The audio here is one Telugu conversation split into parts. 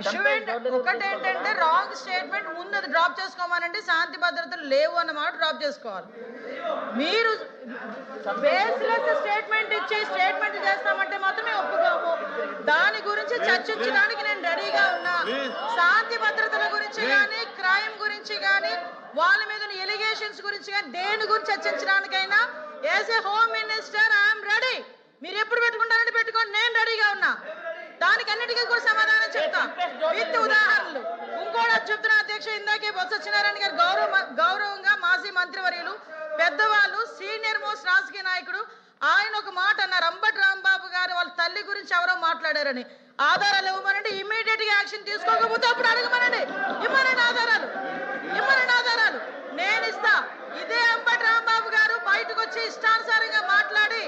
ఇష్యూ ఒకటి ఏంటంటే రాంగ్ స్టేట్మెంట్ ముందు అది డ్రాప్ చేసుకోమనండి శాంతి భద్రతలు లేవు అన్నమాట డ్రాప్ చేసుకోవాలి. మీరు బేస్లెస్ స్టేట్మెంట్ ఇచ్చి స్టేట్మెంట్ చేస్తామంటే మాత్రమే ఒప్పుకోము. దాని గురించి చర్చించడానికి నేను రెడీగా ఉన్నా. శాంతి భద్రతల గురించి కానీ క్రైమ్ గురించి కానీ వాళ్ళ మీద ఎలిగేషన్స్ గురించి కానీ దేని గురించి చర్చించడానికైనా as a home minister I'm ready మీరు ఎప్పుడు పెట్టుకుంటారంటే పెట్టుకోండి నేను రెడీగా ఉన్నా అన్నిటికీ కూడా సమాధానం చెప్తా. విత్ ఉదాహరణలు. ఇంకోటి చెప్తున్నా అధ్యక్ష ఇందాకే బొత్స సత్యనారాయణ గారు గౌరవ గౌరవంగా మాజీ మంత్రివర్యులు పెద్దవాళ్ళు సీనియర్ మోస్ట్ రాజకీయ నాయకుడు ఆయన ఒక మాట అన్నారు. అంబటి రాంబాబు గారు వాళ్ళ తల్లి గురించి ఎవరో మాట్లాడారని. ఆధారాలు ఇవ్వమనండి. ఇమీడియట్గా యాక్షన్ తీసుకోకపోతే అప్పుడు అడగమనండి. ఇమ్మనండి ఆధారాలు. ఇమ్మనండి ఆధారాలు. నేను ఇస్తా. ఇదే అంబటి రాంబాబు గారు బయటకు వచ్చి ఇష్టానుసారంగా మాట్లాడి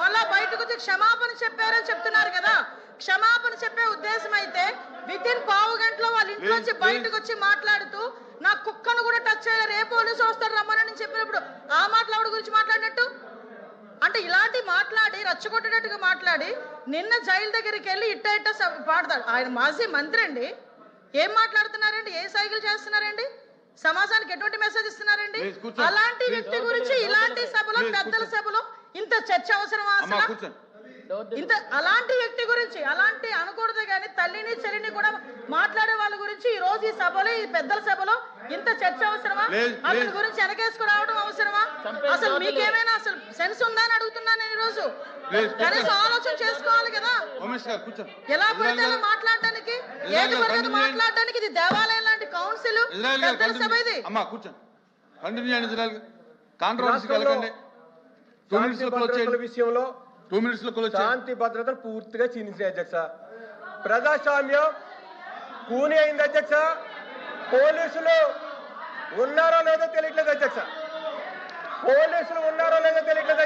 మళ్ళా బయటకు వచ్చి క్షమాపణ చెప్పారని చెప్తున్నారు కదా. క్షమాపణ చెప్పే ఉద్దేశం అయితే విత్ ఇన్ పావు గంటలో వాళ్ళ ఇంట్లోంచి బయటకు వచ్చి మాట్లాడుతూ నా కుక్కను కూడా టచ్ చేయలేరు ఏ పోలీసు వస్తారు రమ్మనని చెప్పినప్పుడు ఆ మాట్లాడు గురించి మాట్లాడినట్టు? అంటే ఇలాంటి మాట్లాడి రచ్చగొట్టేటట్టుగా మాట్లాడి నిన్న జైలు దగ్గరికి వెళ్ళి ఇట్ట ఇట్ట పాడతాడు. ఆయన మాజీ మంత్రి అండి. ఏం మాట్లాడుతున్నారండి? ఏ సైకిల్ చేస్తున్నారండి? సమాజానికి ఎటువంటి మెసేజ్ ఇస్తున్నారండి. అలాంటి వ్యక్తి గురించి ఇలాంటి సభలో పెద్దల. సభలో ఇంత చర్చ అవసరమా అమ్మా అసలు? కూర్చోండి. ఇంత అలాంటి వ్యక్తి గురించి అలాంటి అనకూడదు కానీ తల్లిని చెల్లిని కూడా మాట్లాడే వాళ్ళ గురించి ఈ రోజు ఈ సభలో ఈ పెద్దల సభలో ఇంత చర్చ అవసరమా? అతని. గురించి వెనకేసుకు రావడం అవసరమా అసలు మీకేమైనా అసలు సెన్స్ ఉందా అని అడుగుతున్నాను నేను ఈ రోజు కనీసం ఆలోచన చేసుకోవాలి కదా. ఎలా పడితే మాట్లాడడానికి? ఏది పడితే. మాట్లాడడానికి? ఇది దేవాలయం లాంటి కౌన్సిల్ పెద్దల సభ ఇది. కంటిన్యూ- అమ్మా కూర్చోండి. కంటిన్యూ చేయండి భద్రతల చేయండి విషయంలో టూ మినిట్స్లో శాంతి భద్రత పూర్తిగా క్షీణించినాయి అధ్యక్ష. ప్రజాస్వామ్యం కూని అయింది అధ్యక్ష. పోలీసులు ఉన్నారో లేదో తెలియట్లేదు అధ్యక్ష. పోలీసులు ఉన్నారో లేదో తెలియట్లేదు